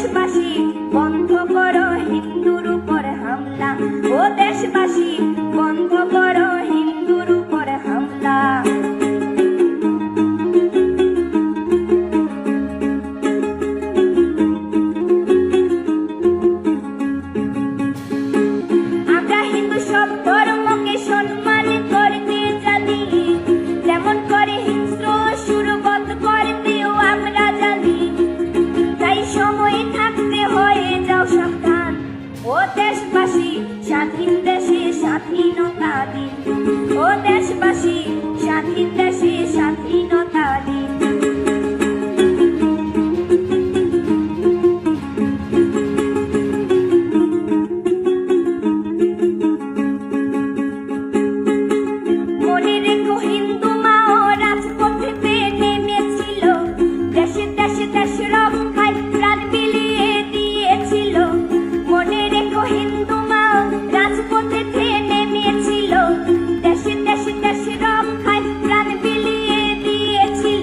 ও দেশে স্বাধীনতা দিন। মনে রেখো হিন্দু মা ও রাজপথেতে নেমেছিল। দেশে দেশে দেশ রক্ষায়